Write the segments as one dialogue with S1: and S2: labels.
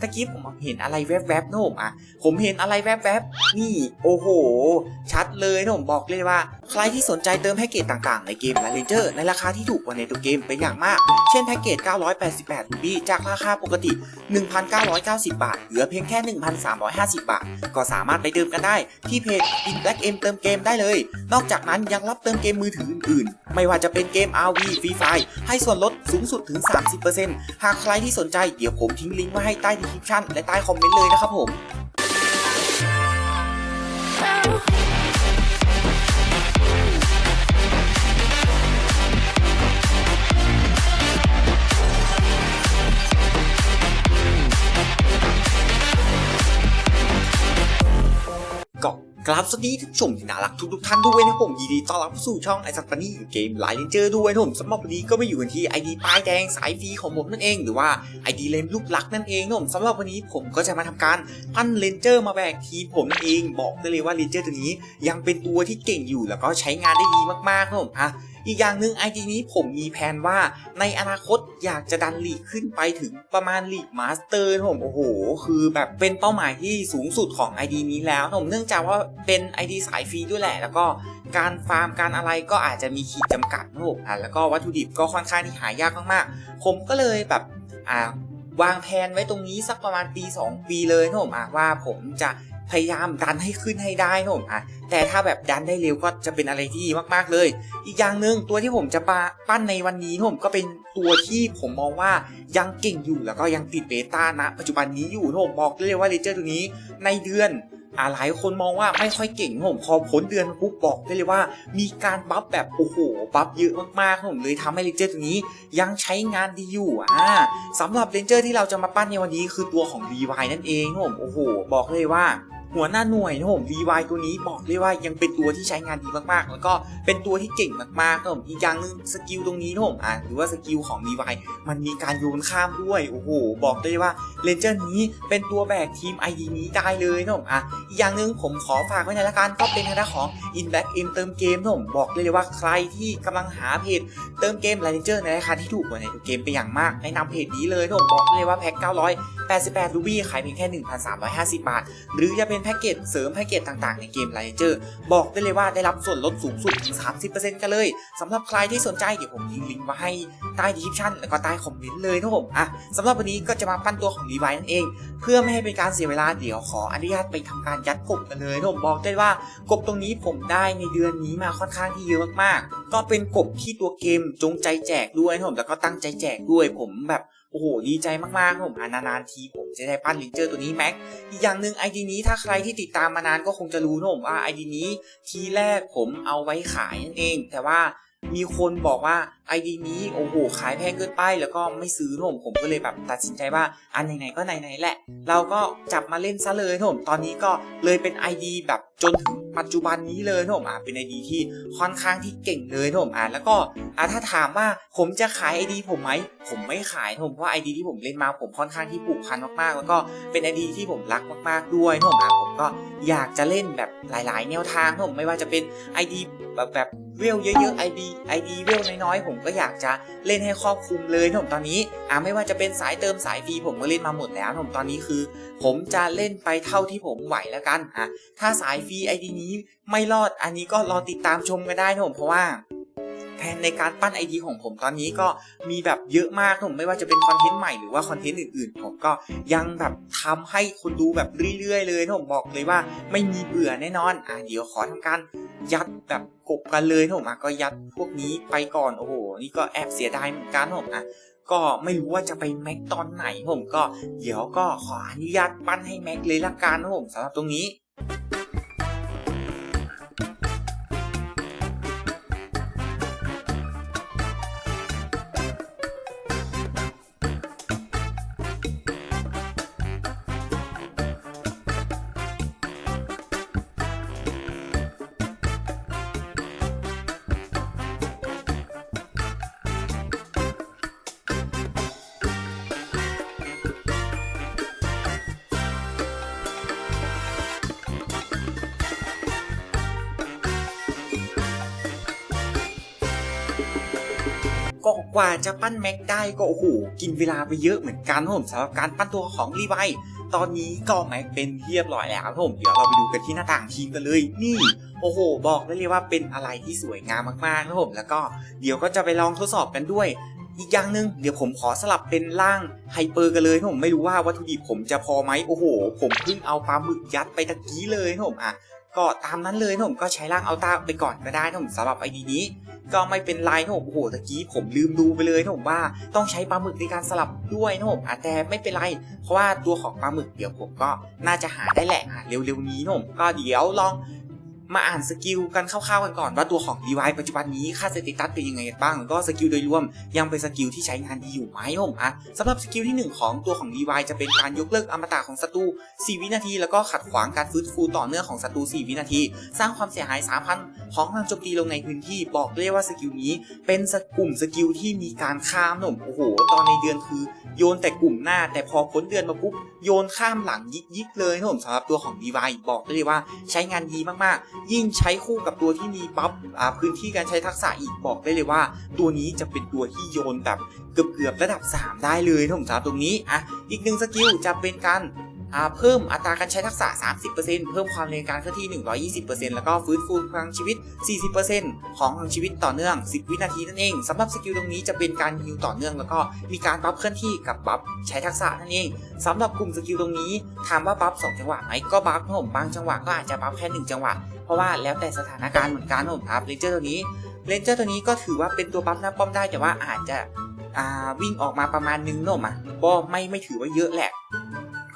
S1: ตะกี้ผมเห็นอะไรแวบๆนะผมอะ ผมเห็นอะไรแวบๆ นี่ โอ้โห ชัดเลยนะผมบอกเลยว่า ใครที่สนใจเติมแพ็กเกจต่างๆ ในเกม l ล n เจอร์ในราคาที่ถูกกว่าในตัวเกมเป็นอย่างมาก เช่นแพ็กเกจ 988รูบี้จากราคาปกติ 1,990 บาท เหลือเพียงแค่ 1,350 บาท ก็สามารถไปเติมกันได้ที่เพจ In Black M เติมเกมได้เลย นอกจากนั้นยังรับเติมเกมมือถืออื่นๆ ไม่ว่าจะเป็นเกม RV Free Fire ให้ส่วนลดสูงสุดถึง 30%หากใครที่สนใจเดี๋ยวผมทิ้งลิงก์ไว้ให้ใต้คริปชั่นและใต้คอมเมนต์เลยนะครับผม ก็ราบสวัสดีท่านผู้ชมที่น่ารักทุกๆท่านด้วยนะผมยินดีต้อนรับสู่ช่องไอซัตปานี่เกมไลน์เลนเจอร์ด้วยนะผมสำหรับวันนี้ก็มาอยู่กันที่ไอดีป้ายแดงสายฟรีของผมนั่นเอง หรือว่าไอดีเลนลูกลักนั่นเองนะผมสำหรับวันนี้ผมก็จะมาทำการปั้นเลนเจอร์มาแบกทีผมนั่นเองบอกได้เลยว่าเลนเจอร์ตัวนี้ยังเป็นตัวที่เก่งอยู่แล้วก็ใช้งานได้ดีมากๆนะผมอะอีกอย่างหนึ่งไอดีนี้ผมมีแผนว่าในอนาคตอยากจะดันลีกขึ้นไปถึงประมาณลีกมาสเตอร์ผมโอ้โห คือแบบเป็นเป้าหมายที่สูงสุดของ ID นี้แล้วผมเนื่องจากว่าเป็น ID สายฟรีด้วยแหละ แล้วก็การฟาร์มการอะไรก็อาจจะมีขีดจำกัดนะผมอะแล้วก็วัตถุดิบก็ค่อนข้างที่หายากมากๆ ผมก็เลยแบบอ่าวางแผนไว้ตรงนี้สักประมาณปี 2 ปีเลยนะผมอะว่าผมจะ พยายามดันให้ขึ้นให้ได้นะผมอะแต่ถ้าแบบดันได้เร็วก็จะเป็นอะไรที่ดีมากๆเลย อีกอย่างหนึ่งตัวที่ผมจะปาปั้นในวันนี้ผมก็เป็นตัวที่ผมมองว่ายังเก่งอยู่แล้วก็ยังติดเบต้านะ ปัจจุบันนี้อยู่ผมบอกเลยว่าเลเจอร์ตัวนี้ในเดือนอ่าหลายคนมองว่าไม่ค่อยเก่งผมพอพ้นเดือนปุ๊บบอกได้เลยว่า มีการบัฟแบบโอ้โหบัฟเยอะมากๆผมเลยทำให้เลนเจอร์ตัวนี้ยังใช้งานดีอยู่อ่าสำหรับเลนเจอร์ที่เราจะมาปั้นในวันนี้คือตัวของ d ีวนั่นเองผมโอ้โห บอกเลยว่า หัวหน้าหน่วยนะผม DY ตัวนี้บอกเลยว่ายังเป็นตัวที่ใช้งานดีมากๆ แล้วก็เป็นตัวที่เก่งมากๆนะผมอีกอย่างหนึ่งสกิลตรงนี้นะผมอะหรือว่าสกิลของ DY มันมีการโยนข้ามด้วยโอ้โหบอกได้เลยว่าเลนเจอร์นี้เป็นตัวแบกทีม ID นี้ได้เลยนะผมอะอีกอย่างหนึ่งผมขอฝากไว้ในละกันก็เป็นทางด้านของ In Black M เติมเกมนะผมบอกได้เลยว่าใครที่กำลังหาเพจเติมเกมเลนเจอร์ในราคาที่ถูกกว่าในเกมเป็นอย่างมากแนะนำเพจนี้เลยนะผมบอกได้เลยว่าแพ็ค 88รูบี้ขายเพียงแค่ 1,350 บาท หรือจะเป็นแพ็กเกจเสริมแพ็กเกจต่างๆ ในเกมไลเจอร์บอกได้เลยว่าได้รับส่วนลดสูงสุดถึง 30%กันเลยสำหรับใครที่สนใจเดี๋ยวผมทิ้งลิงก์ไว้ให้ใต้ดีคริปชั่นแล้วก็ใต้คอมเมนต์เลยนะผมอะสำหรับวันนี้ก็จะมาปั้นตัวของรีไวนั่นเอง เพื่อไม่ให้เป็นการเสียเวลาเดี๋ยวขออนุญาตไปทำการยัดกบกันเลยนะผมบอกได้ว่ากบตรงนี้ผมได้ในเดือนนี้มาค่อนข้างที่เยอะมากๆ ก็เป็นกบที่ตัวเกมจงใจแจกด้วยนะผมแล้วก็ตั้งใจแจกด้วยผมแบบ โอ้โหดีใจมากๆผมอะนานๆทีผมจะได้ปั้นลินเจอร์ตัวนี้แม็กอีกอย่างหนึ่งไอดีนี้ถ้าใครที่ติดตามมานานก็คงจะรู้นะผมว่าไอดีนี้ทีแรกผมเอาไว้ขายนั่นเอง แต่ว่ามีคนบอกว่าไอดีนี้โอ้โหขายแพงเกินไปแล้วก็ไม่ซื้อนะผมผมก็เลยแบบตัดสินใจว่าอันไหนๆก็ไหนๆแหละ เราก็จับมาเล่นซะเลยนะผมตอนนี้ก็เลยเป็น ID แบบ จนถึงปัจจุบันนี้เลยนะผมอะเป็น ID ที่ค่อนข้างที่เก่งเลยนะผมอะแล้วก็อะถ้าถามว่าผมจะขาย ID ผมไหมผมไม่ขายนะผมเพราะว่า ID ที่ผมเล่นมาผมค่อนข้างที่ผูกพันมากๆ แล้วก็เป็น ID ที่ผมรักมาก ๆด้วยนะผมอะผมก็อยากจะเล่นแบบหลาย ๆ แนวทางนะผมไม่ว่าจะเป็น ID แบบแบบเวลเยอะๆ ID ID เวลน้อยๆ ผมก็อยากจะเล่นให้ครอบคลุมเลยนะผมตอนนี้อะไม่ว่าจะเป็นสายเติมสายฟรีผมก็เล่นมาหมดแล้วนะผมตอนนี้คือ ผมจะเล่นไปเท่าที่ผมไหวแล้วกันอะถ้าสายฟรี ID นี้ไม่รอดอันนี้ก็รอติดตามชมกันได้นะผมเพราะว่าแผนในการปั้น ID ของผมตอนนี้ก็มีแบบเยอะมากนะผมไม่ว่าจะเป็นคอนเทนต์ใหม่หรือว่าคอนเทนต์อื่นๆ ผมก็ยังแบบทำให้คนดูแบบเรื่อยๆเลยนะผมบอกเลยว่าไม่มีเบื่อแน่นอนอะเดี๋ยวขอทำการยัดแบบกบกันเลยนะผมอะก็ยัดพวกนี้ไปก่อนโอ้โหนี่ก็แอบเสียดายเหมือนกันนะผมอะก็ไม่รู้ว่าจะไปแม็กตอนไหนผมก็เดี๋ยวก็ขออนุญาตปั้นให้แม็กเลยละกันนะผมสำหรับตรงนี้
S2: ก
S1: ว่าจะปั้นแม็กได้ก็โอ้โหกินเวลาไปเยอะเหมือนกันครับผมสำหรับการปั้นตัวของรีไวตอนนี้ก็แม็กเป็นเรียบร้อยแล้วครับผมเดี๋ยวเราไปดูกันที่หน้าต่างทีมกันเลยนี่โอ้โห บอกได้เลยว่าเป็นอะไรที่สวยงามมากๆนะครับผมแล้วก็เดี๋ยวก็จะไปลองทดสอบกันด้วยอีกอย่างหนึ่งเดี๋ยวผมขอสลับเป็นร่างไฮเปอร์กันเลยครับผมไม่รู้ว่าวัตถุดิบผมจะพอไหมโอ้โห ผมเพิ่งเอาปลาหมึกยัดไปตะกี้เลยครับผมอะ ก็ตามนั้นเลยนะผมก็ใช้ร่างเอาตาไปก่อนก็ได้นะผมสำหรับไอดีนี้ ก็ไม่เป็นไรนะผมโอ้โหตะกี้ผมลืมดูไปเลยนะผมว่าต้องใช้ปลาหมึกในการสลับด้วยนะผมแต่ไม่เป็นไร เพราะว่าตัวของปลาหมึกเดี๋ยวผมก็น่าจะหาได้แหละอะเร็วๆนี้นะผมก็เดี๋ยวลอง มาอ่านสกิลกันคร่าวๆกันก่อนว่าตัวของ d ีวปัจจุบันนี้ค่าสเตตัสเป็นยังไงบ้าง ก็สกิลโดยรวมยังเป็นสกิลที่ใช้งานดีอยู่ไหมผมอะสำหรับสกิลที่หนึ่งของตัวของ d ีวจะเป็นการยกเลิกอมตะของศัตรู4 วินาที แล้วก็ขัดขวางการฟื้นฟูต่อเนื่องของศัตรู4 วินาที สร้างความเสียหาย 3,000 ของพลังโจมตีลงในพื้นที่บอกเลยว่าสกิลนี้ เป็นกลุ่มสกิลที่มีการข้ามหนุ่มโอ้โห ตอนในเดือนคือ โยนแต่กลุ่มหน้าแต่พอพ้นเดือนมาปุ๊บโยนข้ามหลังยิกยิกเลยนะผมสำหรับตัวของดีวบอกได้เลยว่าใช้งานดีมากๆ ยิ่งใช้คู่กับตัวที่มีบัฟพื้นที่การใช้ทักษะอีกบอกได้เลยว่า ตัวนี้จะเป็นตัวที่โยนแบบเกือบๆระดับ 3 ได้เลยนะผมสำหรับตรงนี้อะอีกหนึ่งสกิลจะเป็นการ เพิ่มอัตราการใช้ทักษะ 30%เพิ่มความเร็วการเคลื่อนที่ 120%แล้วก็ฟื้นฟูพลังชีวิต 40%ของพลังชีวิตต่อเนื่อง 10 วินาทีนั่นเองสำหรับสกิลตรงนี้จะเป็นการฮิวต่อเนื่อง แล้วก็มีการบัฟเคลื่อนที่กับบัฟใช้ทักษะนั่นเองสำหรับกลุ่มสกิลตรงนี้ถามว่าบัฟ2จังหวะไหมก็บัฟนะผมบางจังหวะก็อาจจะบัฟแค่ 1 จังหวะเพราะว่าแล้วแต่สถานการณ์เหมือนกันนะผมครับเรนเจอร์ตัวนี้เรนเจอร์ตัวนี้ก็ถือว่าเป็นตัวบัฟหน้าป้อมได้แต่ว่าอาจจะวิ่งออกมาประมาณนึงโนมอะก็ไม่ไม่ถือว่าเยอะแหละ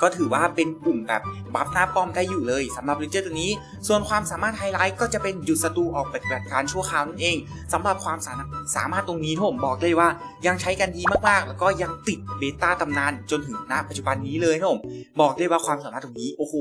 S1: ก็ถือว่าเป็นกลุ่มแบบบัฟหน้าป้อมได้อยู่เลยสำหรับเรนเจอร์ตัวนี้ ส่วนความสามารถไฮไลท์ก็จะเป็นหยุดศัตรูออกปฏิบัติการชั่วคราวนั่นเองสำหรับความสาสามารถตรงนี้ผมบอกเลยว่ายังใช้กันดีมากๆ แล้วก็ยังติดเบต้าตำนานจนถึงณปัจจุบันนี้เลยนะผมบอกได้ว่าความสามารถตรงนี้โอ้โห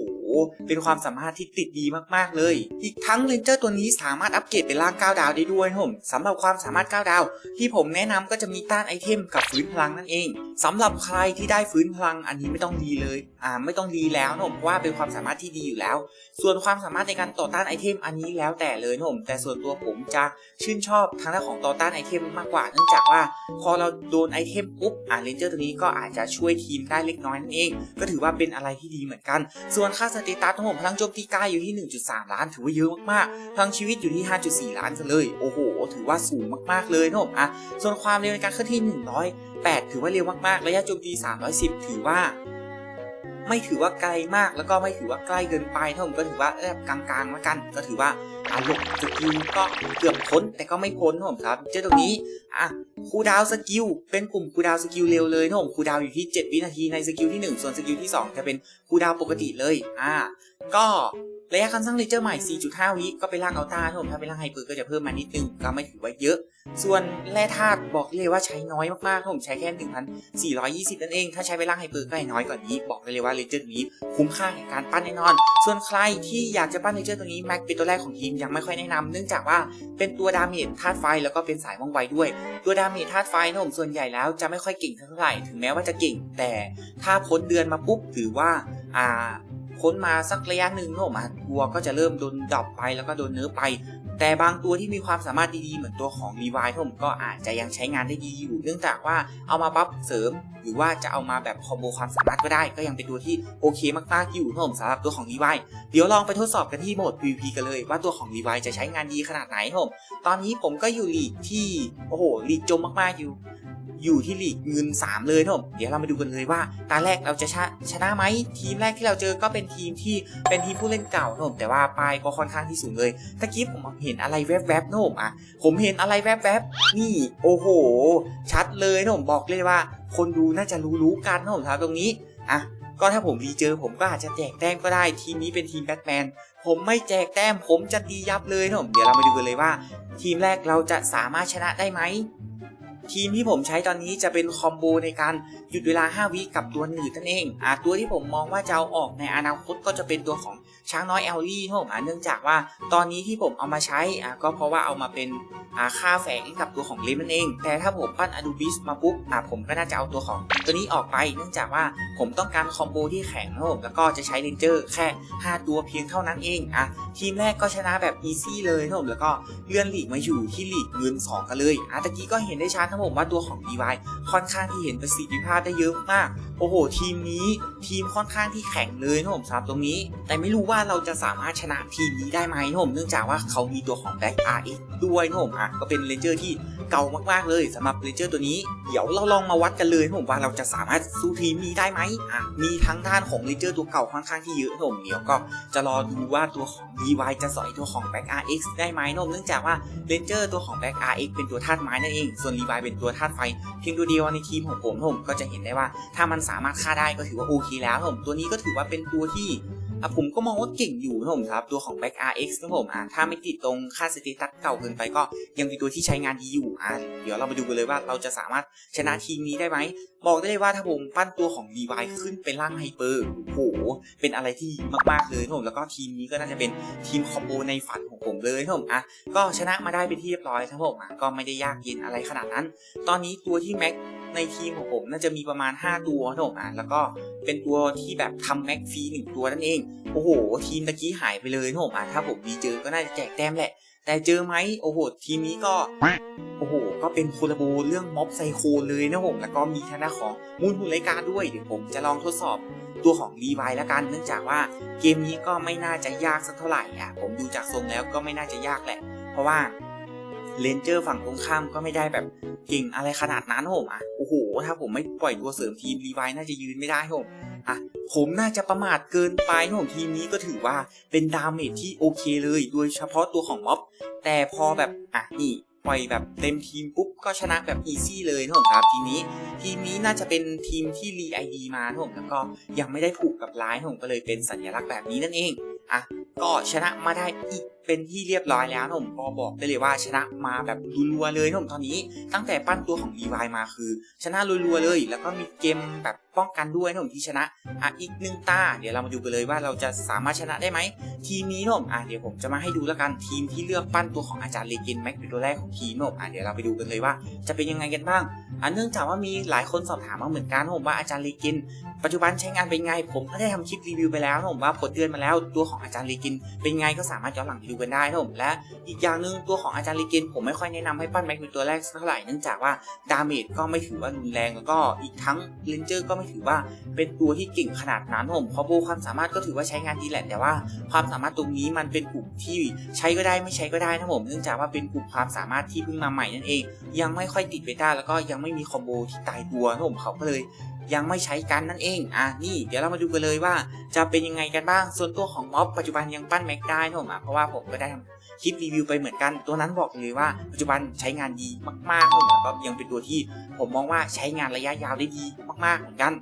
S1: เป็นความสามารถที่ติดดีมากๆเลย อีกทั้งเรนเจอร์ตัวนี้สามารถอัปเกรดเป็นร่าง 9 ดาวได้ด้วยผมสำหรับความสามารถ 9 ดาว ที่ผมแนะนำก็จะมีต้านไอเทมกับฟื้นพลังนั่นเองสำหรับใครที่ได้ฟื้นพลังอันนี้ไม่ต้องดีเลยอ่าไม่ต้องดีแล้วนะผมเพราะว่าเป็นความสามารถที่ดีอยู่แล้ว ส่วนความสามารถในการต่อต้านไอเทมอันนี้แล้วแต่เลยผมแต่ส่วนตัวผมจะชื่นชอบทางด้านของต่อต้านไอเทมมากกว่า เนื่องจากว่าพอเราโดนไอเทมปุ๊บอ่าเรนเจอร์ตัวนี้ก็อาจจะช่วยทีมได้เล็กน้อยนั่นเอง ก็ถือว่าเป็นอะไรที่ดีเหมือนกัน ส่วนค่าสเตตัสของผมพลังโจมตีกายอยู่ที่ 1.3 ล้าน ถือว่าเยอะมากๆ พลังชีวิตอยู่ที่ 5.4 ล้านกันเลย โอ้โห ถือว่าสูงมากๆเลยนะผมอะส่วนความเร็วในการเคลื่อนที่ 108 ถือว่าเร็วมากๆ ระยะโจมตี 310 ถือว่า ไม่ถือว่าไกลมากแล้วก็ไม่ถือว่าใกล้เกินไปถ้าผมก็ถือว่าเออกลางๆแล้วกัน ก็ถือว่าอารมณ์สกิลก็เกือบพ้นแต่ก็ไม่พ้นนะผมครับ เจ้าตรงนี้อะคูดาวสกิลเป็นกลุ่มคูดาวสกิลเร็วเลยนะผมคูดาวอยู่ที่ 7 วินาทีในสกิลที่ 1 ส่วนสกิลที่ 2 จะเป็นคูดาวปกติเลยอ่าก็ ระยะการสร้างเลเจอร์ใหม่ 4.5 วิก็ไปล่างเอาตาถ้าผมถ้าไปล่างไฮเปอร์ก็จะเพิ่มมานิดนึงก็ไม่ถือว่าเยอะ ส่วนแร่ธาตุบอกเลยว่าใช้น้อยมากๆครับผมใช้แค่ 1,420 นั่นเอง ถ้าใช้ไปล่างไฮเปอร์ก็ให้น้อยกว่านี้ บอกได้เลยว่าเลเจอร์นี้คุ้มค่าในการปั้นแน่นอน ส่วนใครที่อยากจะปั้นเลเจอร์ตัวนี้แม็กเป็นตัวแรกของทีมยังไม่ค่อยแนะนำเนื่องจากว่าเป็นตัวดาเมจธาตุไฟแล้วก็เป็นสายว่องไวด้วย ตัวดาเมจธาตุไฟนะผมส่วนใหญ่แล้วจะไม่ค่อยเก่งเท่าไหร่ถึงแม้ว่าจะเก่ง แต่ถ้าพ้นเดือนมาปุ๊บถือว่าอ่า พ้นมาสักระยะหนึ่งนมอะตัวก็จะเริ่มโดนดรอปไปแล้วก็โดนเนื้อไป แต่บางตัวที่มีความสามารถดีๆ เหมือนตัวของรีวายผมก็อาจจะยังใช้งานได้ดีอยู่ เนื่องจากว่าเอามาบัฟเสริม หรือว่าจะเอามาแบบคอมโบความสามารถก็ได้ ก็ยังเป็นตัวที่โอเคมากๆอยู่ผมสำหรับตัวของรีวายเดี๋ยวลองไปทดสอบกันที่โหมด PVP กันเลย ว่าตัวของรีวายจะใช้งานดีขนาดไหนผมตอนนี้ผมก็อยู่ลีกที่โอ้โหลีกจมมากๆอยู่ อยู่ที่ลีกเงิน 3 เลยนะผมเดี๋ยวเรามาดูกันเลยว่า ตาแรกเราจะชนะชนะไหมทีมแรกที่เราเจอก็เป็นทีมที่เป็นทีมผู้เล่นเก่านะผมแต่ว่าปลายก็ค่อนข้างที่สูงเลยตะกี้ผมเห็นอะไรแวบๆนะผมอะผมเห็นอะไรแวบๆนี่โอ้โห ชัดเลยนะผมบอกเลยว่า คนดูน่าจะรู้ๆกันนะผมครับตรงนี้อะก็ถ้าผมรีเจอผมก็อาจจะแจกแต้มก็ได้ ทีมนี้เป็นทีมแบทแมนผมไม่แจกแต้มผมจะตียับเลยนะผมเดี๋ยวเรามาดูกันเลยว่า ทีมแรกเราจะสามารถชนะได้ไหม ทีมที่ผมใช้ตอนนี้จะเป็นคอมโบในการหยุดเวลา 5 วิกับตัวหนืดนั่นเองอ่าตัวที่ผมมองว่าจะเอาออกในอนาคตก็จะเป็นตัวของ ช้างน้อยเอลลี่ครับผมอ่าเนื่องจากว่าตอนนี้ที่ผมเอามาใช้อ่าก็เพราะว่าเอามาเป็นอ่าค่าแฝงให้กับตัวของลิมนั่นเอง แต่ถ้าผมปั้นอดูบิสมาปุ๊บอ่าผมก็น่าจะเอาตัวของตัวนี้ออกไป เนื่องจากว่าผมต้องการคอมโบที่แข็งครับผมแล้วก็จะใช้เรนเจอร์แค่ 5 ตัวเพียงเท่านั้นเองอะทีมแรกก็ชนะแบบอีซี่เลยครับผมแล้วก็เลื่อนลีกมาอยู่ที่ลีกเงิน 2 กันเลยอะตะกี้ก็เห็นได้ชัดครับผมว่าตัวของ DY ค่อนข้างที่เห็นประสิทธิภาพได้เยอะมาก โอ้โห ทีมนี้ทีมค่อนข้างที่แข็งเลยนะผมสำหรับตรงนี้ แต่ไม่รู้ว่าเราจะสามารถชนะทีมนี้ได้ไหมนะผมเนื่องจากว่าเขามีตัวของ Black RX ด้วยนะผมอะก็เป็นเลนเจอร์ที่ เก่ามากๆเลยสำหรับเลนเจอร์ตัวนี้ เดี๋ยวเราลองมาวัดกันเลยผมว่าเราจะสามารถสู้ทีมนี้ได้ไหมอะมีทั้งด้านของเลนเจอร์ตัวเก่าค่อนข้างที่เยอะนะผมเดี๋ยวก็จะรอดูว่าตัวของ DY จะสอยตัวของ Black RX ได้ไหมนะผมเนื่องจากว่าเลนเจอร์ตัวของ Black RX เป็นตัวธาตุไม้นั่นเอง ส่วน DY เป็นตัวธาตุไฟเพียงตัวเดียวในทีมของผมนะผมก็จะเห็นได้ว่า ถ้ามันสามารถฆ่าได้ก็ถือว่าโอเคแล้วผมตัวนี้ก็ถือว่าเป็นตัวที่ อะผมก็มองว่าเก่งอยู่นะผมครับ ตัวของ Back RX นะผมอะถ้าไม่ติดตรงค่าสเตตัสเก่าเกินไปก็ยังเป็นตัวที่ใช้งานดีอยู่อะเดี๋ยวเรามาดูกันเลยว่าเราจะสามารถชนะทีมนี้ได้ไหม บอกได้เลยว่าถ้าผมปั้นตัวของ DY ขึ้นเป็นร่างไฮเปอร์โอ้โหเป็นอะไรที่มากๆเลยนะผมแล้วก็ทีมนี้ก็น่าจะเป็นทีมคอมโบในฝันของผมเลยนะผมอะก็ชนะมาได้เป็นที่เรียบร้อยครับผมอะก็ไม่ได้ยากเย็นอะไรขนาดนั้น ตอนนี้ตัวที่แม็ก ในทีมของผมน่าจะมีประมาณ 5 ตัวนะผมอะแล้วก็เป็นตัวที่แบบทำแม็กฟรีหนึ่งตัวนั่นเอง โอ้โห ทีมตะกี้หายไปเลยนะผมอะถ้าผมมีเจอก็น่าจะแจกแต้มแหละ แต่เจอไหมโอ้โห ทีมนี้ก็ โอ้โห ก็เป็นโคลาโบเรื่องม็อบไซโคเลยนะผมแล้วก็มีทางด้านของมูลหุ่นรายการด้วยเดี๋ยวผมจะลองทดสอบตัวของรีไวแล้วกัน เนื่องจากว่าเกมนี้ก็ไม่น่าจะยากสักเท่าไหร่อะผมดูจากทรงแล้วก็ไม่น่าจะยากแหละ เพราะว่า เลนเจอร์ฝั่งตรงข้ามก็ไม่ได้แบบเก่งอะไรขนาดนั้นผมอะโอ้โห ถ้าผมไม่ปล่อยตัวเสริมทีมรีไวน่าจะยืนไม่ได้ผมอะผมน่าจะประมาทเกินไปนะผมทีมนี้ก็ถือว่าเป็นดาเมจที่โอเคเลย โดยเฉพาะตัวของม็อบ แต่พอแบบอะนี่ปล่อยแบบเต็มทีมปุ๊บก็ชนะแบบอีซี่เลยนะผมครับทีนี้ ทีมนี้น่าจะเป็นทีมที่รีไอดีมานะผมแล้วก็ยังไม่ได้ผูกกับไลน์ผมก็เลยเป็นสัญลักษณ์แบบนี้นั่นเองอะก็ชนะมาได้อีกเป็นที่เรียบร้อยแล้วนะผมก็บอกได้เลยว่าชนะมาแบบรัวๆเลยนะผมตอนนี้ตั้งแต่ปั้นตัวของรีวายมาคือ ชนะรัวๆเลย แล้วก็มีเกมแบบป้องกันด้วยนะผมที่ชนะอะอีกหนึ่งตา เดี๋ยวเรามาดูกันเลยว่าเราจะสามารถชนะได้ไหมทีมนี้ผมอะเดี๋ยวผมจะมาให้ดูแล้วกันทีมที่เลือกปั้นตัวของอาจารย์เลเกนแม็กเป็นตัวแรกของทีมนะผมอะเดี๋ยวเราไปดูกันเลยว่าจะเป็นยังไงกันบ้างอะเนื่องจากว่ามีหลายคนสอบถามมาเหมือนกันนะผมว่าอาจารย์เลเกน ปัจจุบันใช้งานเป็นไง ผมก็ได้ทำคลิปรีวิวไปแล้วนะผมว่าผลเดือนมาแล้วตัวของอาจารย์ลเกนเป็นไงก็สามารถย้อนหลังไปดูกันได้นะผมและอีกอย่างหนึ่งตัวของอาจารย์ลเกนผมไม่ค่อยแนะนำให้ปั้นแม็กเป็นตัวแรกสักเท่าไหร่เนื่องจากว่าดาเมจก็ไม่ถือว่ารุนแรงแล้วก็อีกทั้งเลนเจอร์ก็ไม่ถือว่าเป็นตัวที่เก่งขนาดนั้นผมคอโบความสามารถก็ถือว่าใช้งานดีแหละแต่ว่า ความสามารถตรงนี้มันเป็นกลุ่มที่ใช้ก็ได้ไม่ใช้ก็ได้นะผมเนื่องจากว่าเป็นกลุ่มความสามารถที่เพิ่งมาใหม่นั่นเอง ยังไม่ค่อยติดเบต้าแล้วก็ยังไม่มีคอมโบที่ตายตัวนะผมเขาก็เลย ยังไม่ใช้กันนั่นเองอะนี่เดี๋ยวเรามาดูกันเลยว่าจะเป็นยังไงกันบ้างส่วนตัวของม็อบปัจจุบันยังปั้นแม็กได้นะผมอะเพราะว่าผมก็ได้ทำคลิปรีวิวไปเหมือนกันตัวนั้นบอกเลยว่าปัจจุบันใช้งานดีมากๆนะผมแล้วก็ยังเป็นตัวที่ผมมองว่าใช้งานระยะยาวได้ดีมากๆเหมือนกัน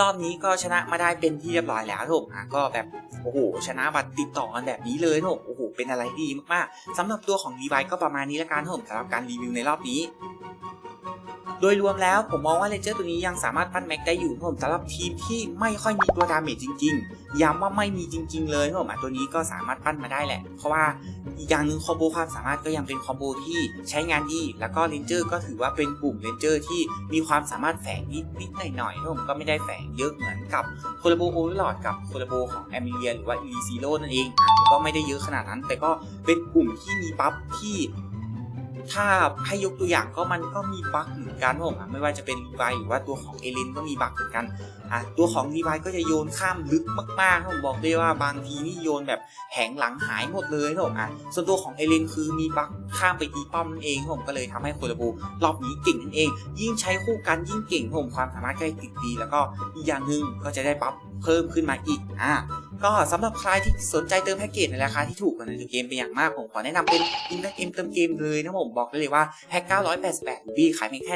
S1: รอบนี้ก็ชนะมาได้เป็นที่เรียบร้อยแล้วครับผมอะก็แบบโอ้โหชนะบัตรติดต่อกันแบบนี้เลยครับผมโอ้โหเป็นอะไรดีมากๆสำหรับตัวของรีไวก็ประมาณนี้ละกันครับผมสำหรับการรีวิวในรอบนี้ โดยรวมแล้วผมมองว่าเลนเจอร์ตัวนี้ยังสามารถปั้นแม็กได้อยู่ผมสำหรับทีมที่ไม่ค่อยมีตัวดาเมจจริง ๆ ย้ำว่าไม่มีจริง ๆ เลยผมตัวนี้ก็สามารถปั้นมาได้แหละ เพราะว่าอีกอย่างหนึ่งคอมโบความสามารถก็ยังเป็นคอมโบที่ใช้งานดี แล้วก็เลนเจอร์ก็ถือว่าเป็นกลุ่มเลนเจอร์ที่มีความสามารถแฝงนิดนิดหน่อยหน่อยๆผมก็ไม่ได้แฝงเยอะเหมือนกับโคลาโบโอเวอร์ลอดกับโคลาโบของแอมิเลียหรือว่าอีซีโร่นั่นเองอะก็ไม่ได้เยอะขนาดนั้น แต่ก็เป็นกลุ่มที่มีบัฟที่ถ้าให้ยกตัวอย่างก็มันก็มีบั๊กเหมื อนกันผมอะไม่ว่าจะเป็นรีไวหรือว่าตัวของเอลินก็มีบั๊กเหมือนกันอะตัวของรีไวก็จะโยนข้ามลึกมากๆผมบอกได้ว่าบางทีนี่โยนแบบแหงหลังหายหมดเลยผมอะส่วนตัวของเอลินคือมีบั๊กข้ามไปตีป้อมนั่นเองผมก็เลยทำให้โคลาโบรอบนี้เก่งนั่นเอง ยิ่งใช้คู่กันยิ่งเก่งผมความสามารถใก็จะติดดี แล้วก็อีกอย่างหนึ่งก็จะได้บัฟเพิ่มขึ้นมาอีกอะ ก็สำหรับใครที่สนใจเติมแพ็กเกจในราคาที่ถูกกว่าในตัวเกมเป็นอย่างมากผมขอแนะนำเป็นอินดักเอ็มเติมเกมเลยนะผมบอกได้เลยว่าแพ็ก 988รูบี้ขายเพียงแค่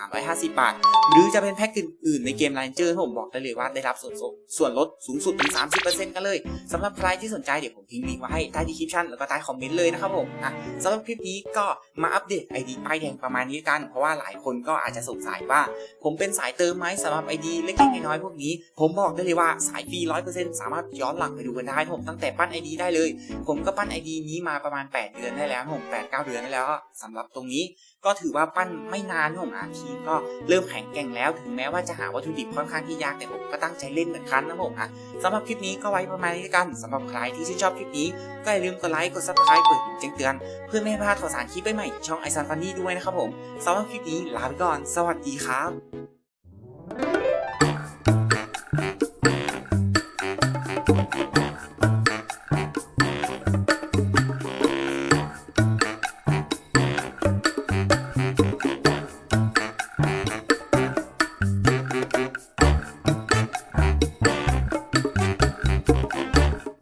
S1: 1,350 บาท หรือจะเป็นแพ็กอื่นๆในเกมไลน์เจอร์ผมบอกได้เลยว่าได้รับส่วนลดส่วนลดสูงสุดถึง 30%กันเลยสำหรับใครที่สนใจเดี๋ยวผมทิ้งลิงก์ไว้ให้ใต้ดีคริปชั่นแล้วก็ใต้คอมเมนต์เลยนะครับผมอะสำหรับคลิปนี้ก็มาอัปเดต ID ป้ายแดงประมาณนี้กัน เพราะว่าหลายคนก็อาจจะสงสัยว่า ผมเป็นสายเติมไหมสำหรับ ID เล็กๆน้อยๆพวกนี้ ผมบอกได้เลยว่าสายฟรี100%สามารถย้อนหลังไปดูกันได้ผมตั้งแต่ปั้น ID ได้เลย ผมก็ปั้น ID นี้มาประมาณ 8 เดือนได้แล้วผม8 9 เดือนได้แล้วสำหรับตรงนี้ก็ถือว่าปั้นไม่นานผมอาทีก็เริ่มแข็งแกร่งแล้ว ถึงแม้ว่าจะหาวัตถุดิบค่อนข้างที่ยากแต่ผมก็ตั้งใจเล่นเหมือนกันนะผมอะสำหรับคลิปนี้ก็ไว้ประมาณนี้กันสำหรับใครที่ชื่นชอบคลิปนี้ก็อย่าลืมกดไลค์กด subscribe กดแจ้งเตือน เพื่อไม่ให้พลาดข่าวสารคลิปใหม่ๆช่องไอซันฟันนี่ด้วยนะครับผมสำหรับคลิปนี้ลาไปก่อน สวัสดีครับ